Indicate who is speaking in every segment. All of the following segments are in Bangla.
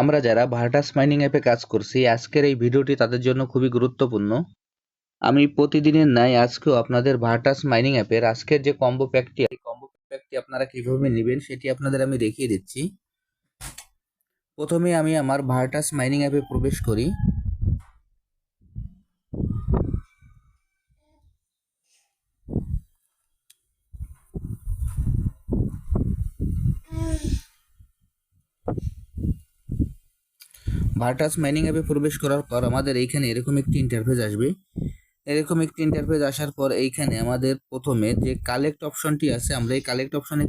Speaker 1: আমরা যারা ভার্টাস মাইনিং অ্যাপে কাজ করছি, আজকের এই ভিডিওটি তাদের জন্য খুবই গুরুত্বপূর্ণ। আমি প্রতিদিনের ন্যায় আজকেও আপনাদের ভার্টাস মাইনিং অ্যাপের আজকের যে কম্বো প্যাকটি কম্বো প্যাকটি আপনারা কীভাবে নেবেন সেটি আপনাদের আমি দেখিয়ে দিচ্ছি। প্রথমে আমি আমার ভার্টাস মাইনিং অ্যাপে প্রবেশ করি। ভার্টাস মাইনিং অ্যাপে প্রবেশ করার পর আমাদের এইখানে এরকম একটি ইন্টারফেস আসবে। এরকম একটি ইন্টারফেস আসার পর এইখানে আমাদের প্রথমে যে কালেক্ট অপশনটি আছে, আমরা এই কালেক্ট অপশনে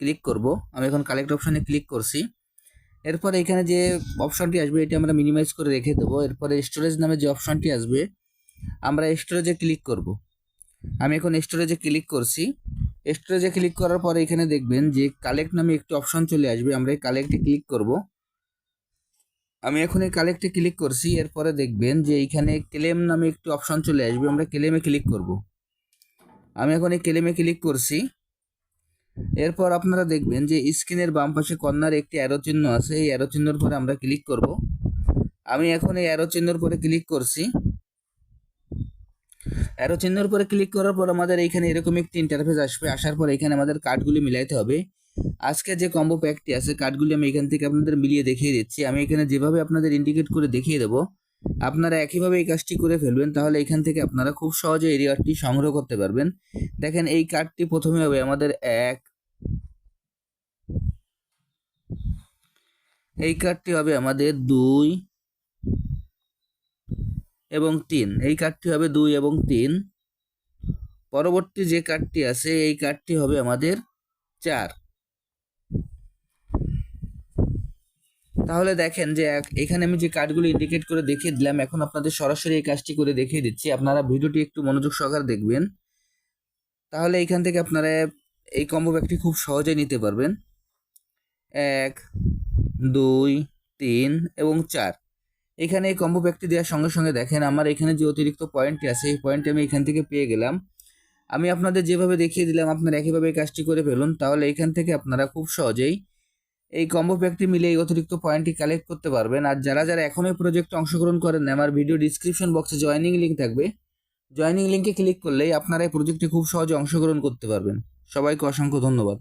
Speaker 1: ক্লিক করব। আমি এখন কালেক্ট অপশনে ক্লিক করছি। এরপর এখানে যে অপশনটি আসবে, এটি আমরা মিনিমাইজ করে রেখে দেবো। এরপরে স্টোরেজ নামে যে অপশনটি আসবে, আমরা স্টোরেজে ক্লিক করব। আমি এখন স্টোরেজে ক্লিক করছি। স্টোরেজে ক্লিক করার পরে এখানে দেখবেন যে কালেক্ট নামে একটি অপশন চলে আসবে। আমরা এই কালেক্টে ক্লিক করব। আমি এখন এই কালেক্টে ক্লিক করছি, এরপরে দেখবেন যে এইখানে ক্লেম নামে একটি অপশন চলে আসবে, আমরা ক্লেমে ক্লিক করব। আমি এখন এই ক্লেমে ক্লিক করছি, এরপর আপনারা দেখবেন যে স্ক্রিনের বাম পাশে কর্নার একটি অ্যারো চিহ্ন আছে, এই অ্যারো চিহ্নর পরে আমরা ক্লিক করব। আমি এখন এই অ্যারো চিহ্নর পরে ক্লিক করছি। অ্যারো চিহ্নর পরে ক্লিক করার পর আমাদের এইখানে এরকম একটি ইন্টারফেস আসবে, আসার পর এখানে আমাদের কার্ডগুলি মিলাইতে হবে। আজকে যে কম্বো প্যাকটি আছে কার্ডগুলি আমি এখান থেকে আপনাদের মিলিয়ে দেখিয়ে দিচ্ছি। আমি এখানে যেভাবে আপনাদের ইন্ডিকেট করে দেখিয়ে দেবো, আপনারা একইভাবে এই কাজটি করে ফেলবেন, তাহলে এখান থেকে আপনারা খুব সহজে এই রিওয়ার্ডটি সংগ্রহ করতে পারবেন। দেখেন, এই কার্ডটি প্রথমে হবে আমাদের এক। এই কার্ডটি হবে আমাদের দুই এবং তিন। এই কার্ডটি হবে দুই এবং তিন। পরবর্তী যে কার্ডটি আছে, এই কার্ডটি হবে আমাদের চার। তাহলে দেখেন যে এখানে আমি যে কার্ডগুলো ইন্ডিকেট করে দেখিয়ে দিলাম, এখন আপনাদের সরাসরি এই কাজটি করে দেখিয়ে দিচ্ছি। আপনারা ভিডিওটি একটু মনোযোগ সহকারে দেখবেন। তাহলে এখান থেকে আপনারা এই কম্বো ব্যাগটি খুব সহজে নিতে পারবেন। এক, দুই, তিন এবং চার। এখানে এই কম্বো প্যাকটি দেওয়ার সঙ্গে সঙ্গে দেখেন, আমার এখানে যে অতিরিক্ত পয়েন্টটি আছে, এই পয়েন্টটি আমি এখান থেকে পেয়ে গেলাম। আমি আপনাদের যেভাবে দেখিয়ে দিলাম, আপনারা একইভাবে এই কাজটি করে ফেলুন। তাহলে এখান থেকে আপনারা খুব সহজেই এই কম্বো প্যাকটি মিলে এই অতিরিক্ত পয়েন্টটি কালেক্ট করতে পারবেন। আর যারা যারা এখনও এই প্রজেক্টে অংশগ্রহণ করেন আমার ভিডিও ডিসক্রিপশন বক্সে জয়নিং লিঙ্ক থাকবে। জয়নিং লিঙ্কে ক্লিক করলেই আপনারা এই প্রজেক্টে খুব সহজে অংশগ্রহণ করতে পারবেন। সবাইকে অসংখ্য ধন্যবাদ।